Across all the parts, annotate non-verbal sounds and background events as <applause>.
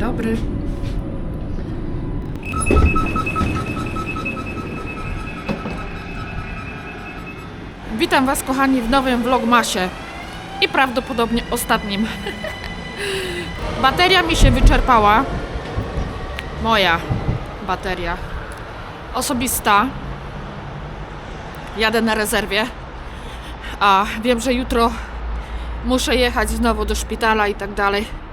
dobry. Witam Was, kochani, w nowym vlogmasie i prawdopodobnie ostatnim. <laughs> Bateria mi się wyczerpała. Moja bateria osobista. Jadę na rezerwie, a wiem, że jutro muszę jechać znowu do szpitala i tak dalej.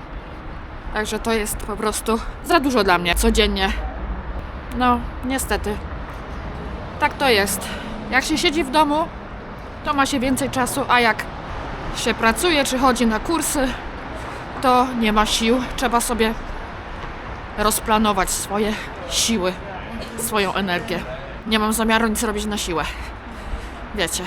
Także to jest po prostu za dużo dla mnie codziennie. No, niestety. Tak to jest. Jak się siedzi w domu, to ma się więcej czasu, a jak się pracuje czy chodzi na kursy, to nie ma sił. Trzeba sobie rozplanować swoje siły, swoją energię. Nie mam zamiaru nic robić na siłę. Wiecie.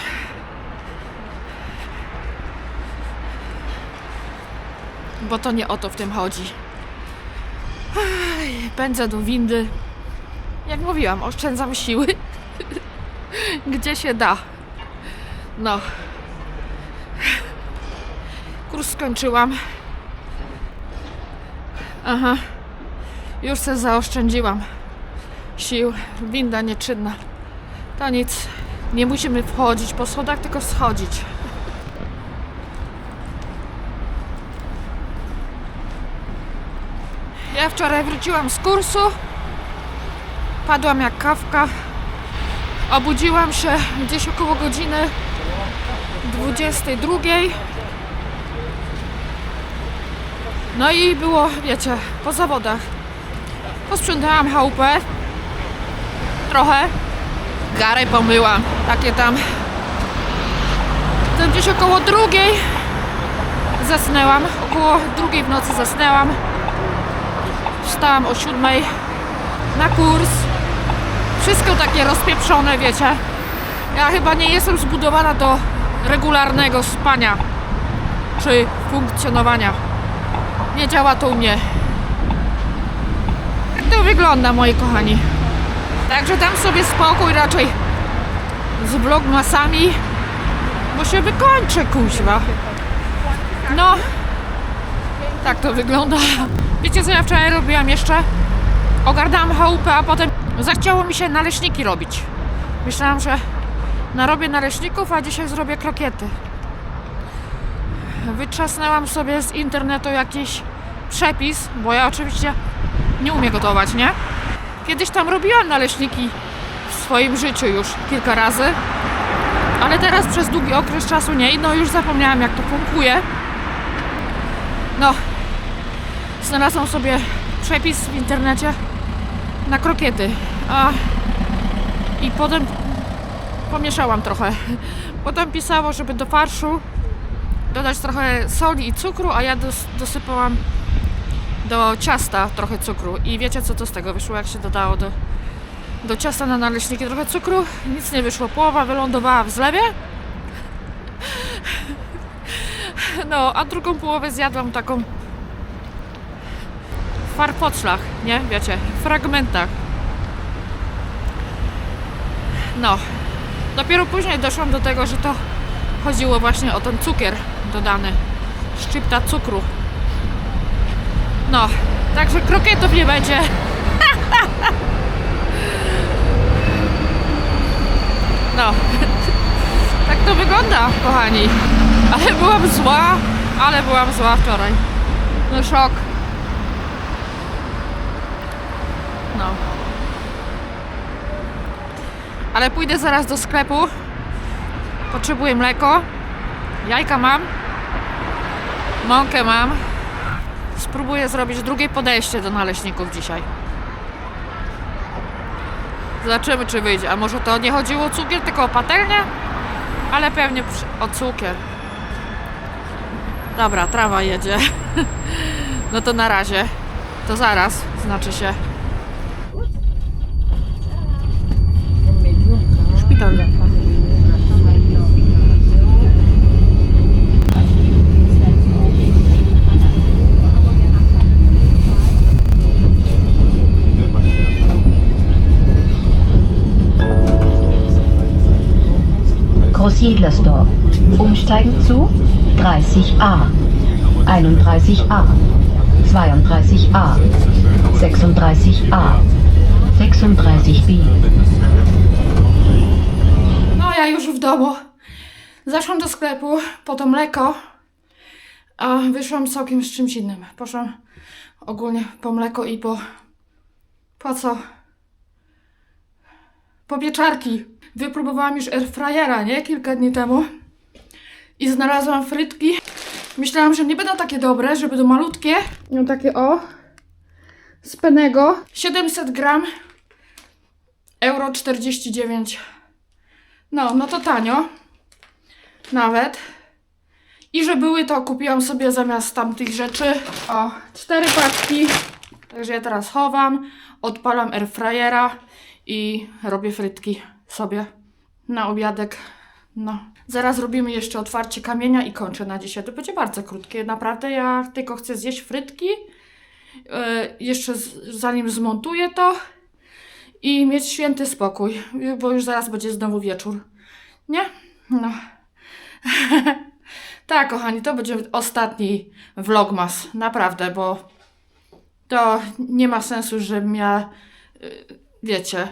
Bo to nie o to w tym chodzi. Pędzę do windy. Jak mówiłam, oszczędzam siły. <laughs> Gdzie się da. No. Kurs skończyłam. Aha. Już se zaoszczędziłam sił. Winda nieczynna. To nic. Nie musimy wchodzić po schodach, tylko schodzić. Ja wczoraj wróciłam z kursu. Padłam jak kawka. Obudziłam się gdzieś około godziny 22. No i było, wiecie, po zawodach. Posprzątałam chałupę. Trochę. Garę pomyłam. Takie tam. To gdzieś około drugiej zasnęłam. Około drugiej w nocy zasnęłam. Wstałam o siódmej na kurs. Wszystko takie rozpieprzone, wiecie. Ja chyba nie jestem zbudowana do regularnego spania czy funkcjonowania. Nie działa to u mnie. Jak to wygląda, moi kochani? Także dam sobie spokój raczej z vlogmasami, bo się wykończę, kuźwa. No, tak to wygląda. Wiecie co ja wczoraj robiłam jeszcze? Ogarnęłam chałupę, a potem zachciało mi się naleśniki robić. Myślałam, że narobię naleśników, a dzisiaj zrobię krokiety. Wytrzasnęłam sobie z internetu jakiś przepis, bo ja oczywiście nie umiem gotować, nie? Kiedyś tam robiłam naleśniki w swoim życiu już kilka razy, ale teraz przez długi okres czasu nie. No już zapomniałam jak to funkuje. No, znalazłam sobie przepis w internecie na krokiety. A, I potem pomieszałam trochę. Potem pisało, żeby do farszu dodać trochę soli i cukru, a ja dos, dosypałam do ciasta trochę cukru. I wiecie co to z tego wyszło, jak się dodało do, do ciasta na naleśniki trochę cukru? Nic nie wyszło. Połowa wylądowała w zlewie. No, a drugą połowę zjadłam taką farpoclach, nie? Wiecie, fragmentach. No, dopiero później doszłam do tego, że to chodziło właśnie o ten cukier dodany. Szczypta cukru. No, także krokietów nie będzie. <laughs> No, <laughs> tak to wygląda, kochani. Ale byłam zła, ale byłam zła wczoraj. No szok. No. Ale pójdę zaraz do sklepu. Potrzebuję mleko. Jajka mam. Mąkę mam. Spróbuję zrobić drugie podejście do naleśników dzisiaj. Zobaczymy, czy wyjdzie. A może to nie chodziło o cukier, tylko o patelnię? Ale pewnie o cukier. Dobra, trawa jedzie. <laughs> No to na razie. To zaraz, znaczy się. Dann. Großjedlersdorf. Umsteigen zu 30a, 31a, 32a, 36a, 36b. Już w domu. Zaszłam do sklepu po to mleko, a wyszłam całkiem z czymś innym. Poszłam ogólnie po mleko i po. Po co? Po pieczarki. Wypróbowałam już airfryera, nie? Kilka dni temu. I znalazłam frytki. Myślałam, że nie będą takie dobre, że będą malutkie. No takie o. Z penego. 700 gram. Euro 49 no, no to tanio. Nawet. I że były, to kupiłam sobie zamiast tamtych rzeczy. O, cztery paczki. Także ja teraz chowam, odpalam airfryera i robię frytki sobie na obiadek. No. Zaraz robimy jeszcze otwarcie kamienia i kończę na dzisiaj. To będzie bardzo krótkie. Naprawdę ja tylko chcę zjeść frytki. Yy, jeszcze z, zanim zmontuję to i mieć święty spokój, bo już zaraz będzie znowu wieczór. Nie? No. <laughs> tak, kochani, to będzie ostatni vlogmas. Naprawdę, bo to nie ma sensu, żebym ja, y, wiecie,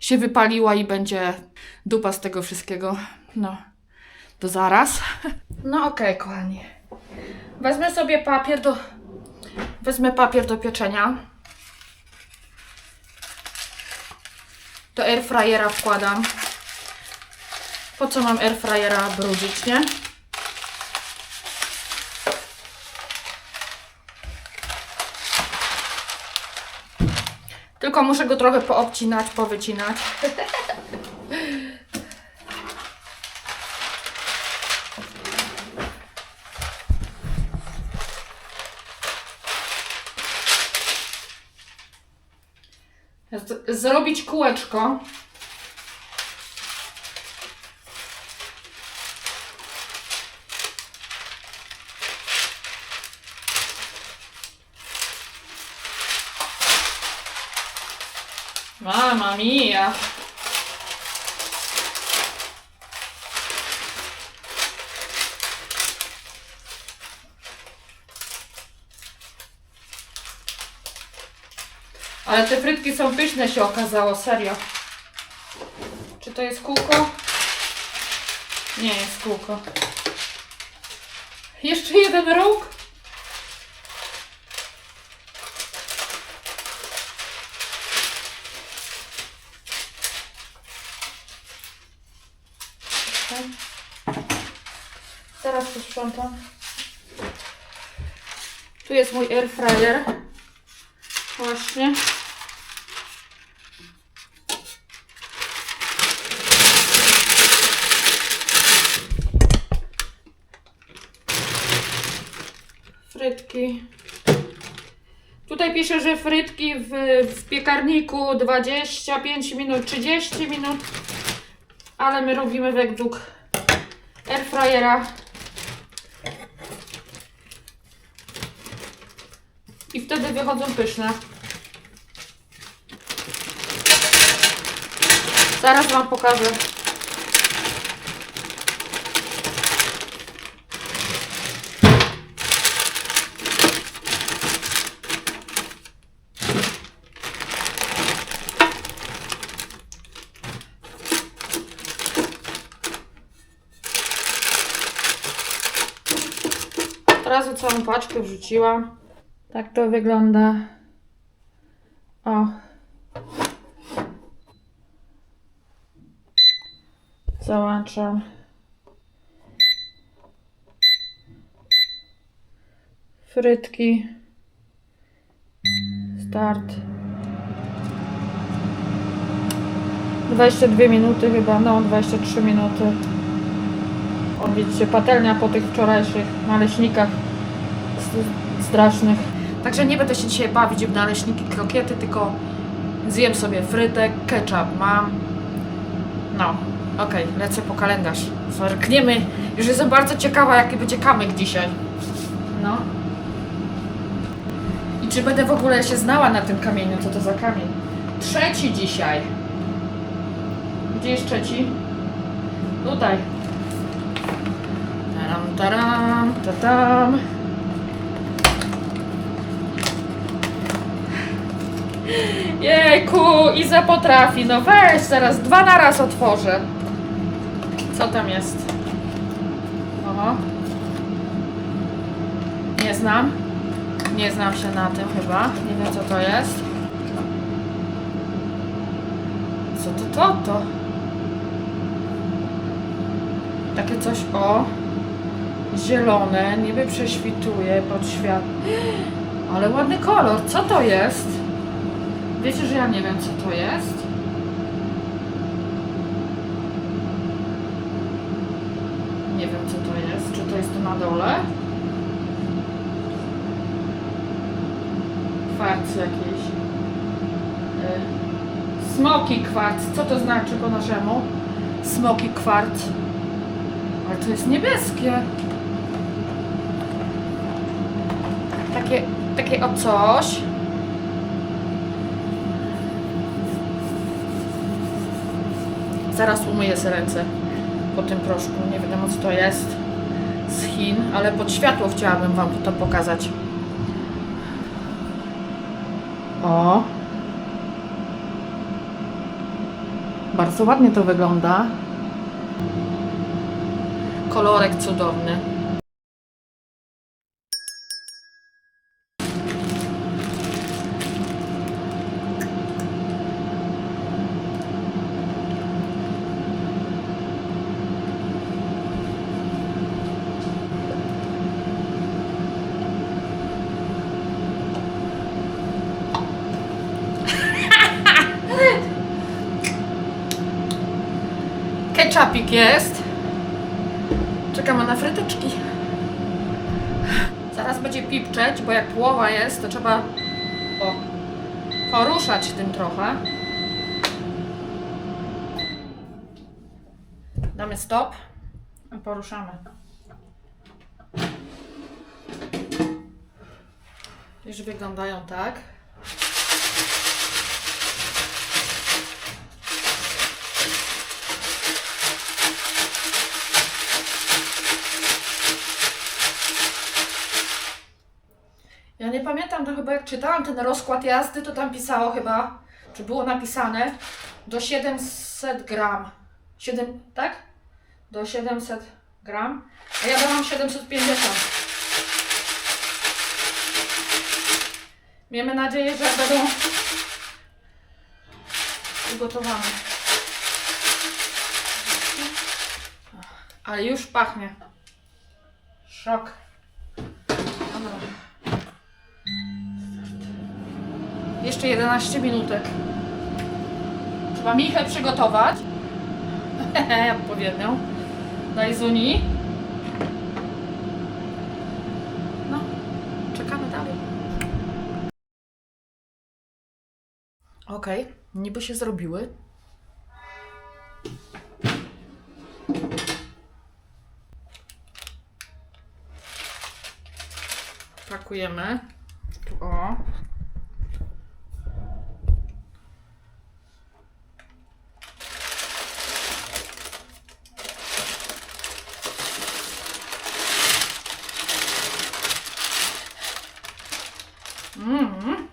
się wypaliła i będzie dupa z tego wszystkiego. No. To zaraz. <laughs> No okej, kochani. Wezmę sobie papier do... Wezmę papier do pieczenia. Do airfryera wkładam. Po co mam airfryera brudzić, nie? Tylko muszę go trochę poobcinać, powycinać. <laughs> Z- Zrobić kółeczko. Mamma mia! Ale te frytki są pyszne się okazało, serio. Czy to jest kółko? Nie jest kółko. Jeszcze jeden róg? Zaraz posprzątam. Tu jest mój air fryer. Właśnie. Frytki. Tutaj pisze, że frytki w, w piekarniku 25 minut, 30 minut, ale my robimy według airfryera. I wtedy wychodzą pyszne. Zaraz Wam pokażę. Całą paczkę wrzuciłam. Tak to wygląda. O. Załączam. Frytki. Start. 22 minuty chyba, no 23 minuty. O, widzicie, patelnia po tych wczorajszych naleśnikach strasznych. Także nie będę się dzisiaj bawić w naleśniki, krokiety, tylko zjem sobie frytek, ketchup mam. No, okej, lecę po kalendarz. Zerkniemy. Już jestem bardzo ciekawa, jaki będzie kamyk dzisiaj. No. I czy będę w ogóle się znała na tym kamieniu, co to za kamień? Trzeci dzisiaj. Gdzie jest trzeci? Tutaj. Taram, taram, tatam. Jejku, Iza potrafi. No weź, zaraz dwa na raz otworzę. Co tam jest? Oho. Nie znam. Nie znam się na tym chyba. Nie wiem co to jest. Co to to to? Takie coś o zielone, niby prześwituje pod świat. <gasps> Ale ładny kolor. Co to jest? Wiecie, że ja nie wiem co to jest? Nie wiem co to jest. Czy to jest tu na dole? Kwarc jakiś. Y, Smoki kwarc. Co to znaczy po naszemu? Smoki kwarc. Ale to jest niebieskie. Takie, takie o coś. Zaraz umyję sobie ręce po tym proszku. Nie wiadomo co to jest z Chin, ale pod światło chciałabym Wam to pokazać. O! Bardzo ładnie to wygląda. Kolorek cudowny. Ketchupik jest. Czekamy na fryteczki. Zaraz będzie pipczeć, bo jak połowa jest, to trzeba o, poruszać tym trochę. Damy stop poruszamy. Już wyglądają tak. Nie pamiętam, to chyba jak czytałam ten rozkład jazdy, to tam pisało chyba, czy było napisane do 700 gram. 7, tak? Do 700 gram. A ja dałam 750. Miejmy nadzieję, że będą ugotowane. Ale już pachnie. Szok. Jeszcze 11 minutek. Trzeba michę przygotować. <laughs> Odpowiednią. Daj Zuni. No, czekamy dalej. Okej, niby się zrobiły. Pakujemy. O. Mm.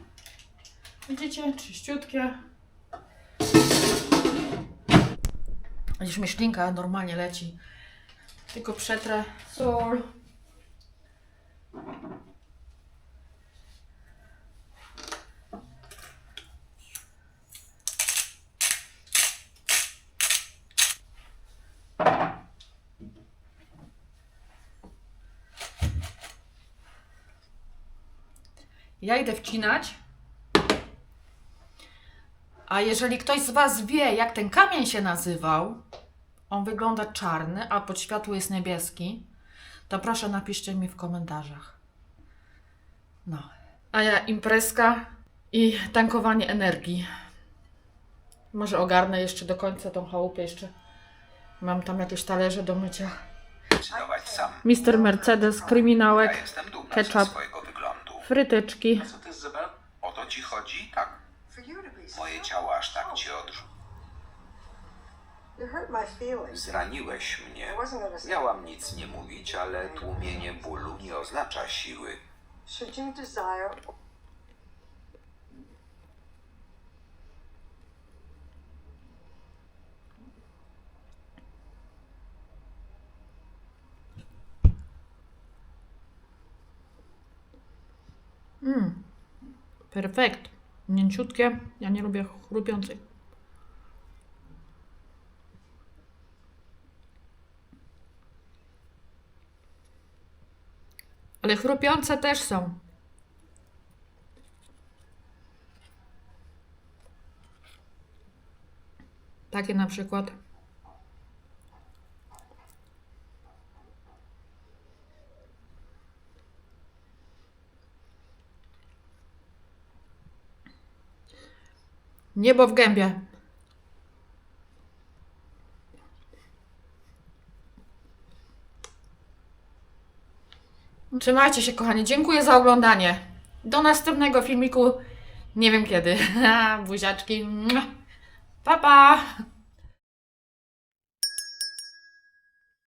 Widzicie? Czyściutkie. Już mi szklinka normalnie leci. Tylko przetrę sól. Ja idę wcinać. A jeżeli ktoś z Was wie, jak ten kamień się nazywał, on wygląda czarny, a pod światło jest niebieski, to proszę napiszcie mi w komentarzach. No. A ja imprezka i tankowanie energii. Może ogarnę jeszcze do końca tą chałupę jeszcze. Mam tam jakieś talerze do mycia. decydować sam. Mister Mercedes, kryminałek, Ja jestem dumna ketchup. swojego wyglądu. fryteczki. Co ty, to ci chodzi? Tak. Moje ciało aż tak cię odrzuca. Zraniłeś mnie. Miałam nic nie mówić, ale tłumienie bólu nie oznacza siły. Mm. Perfekt. Mięciutkie. Ja nie lubię chrupiących. Ale chrupiące też są. Takie na przykład. Niebo w gębie. Trzymajcie się, kochani. Dziękuję za oglądanie. Do następnego filmiku. Nie wiem kiedy. <laughs> Buziaczki. Pa, pa.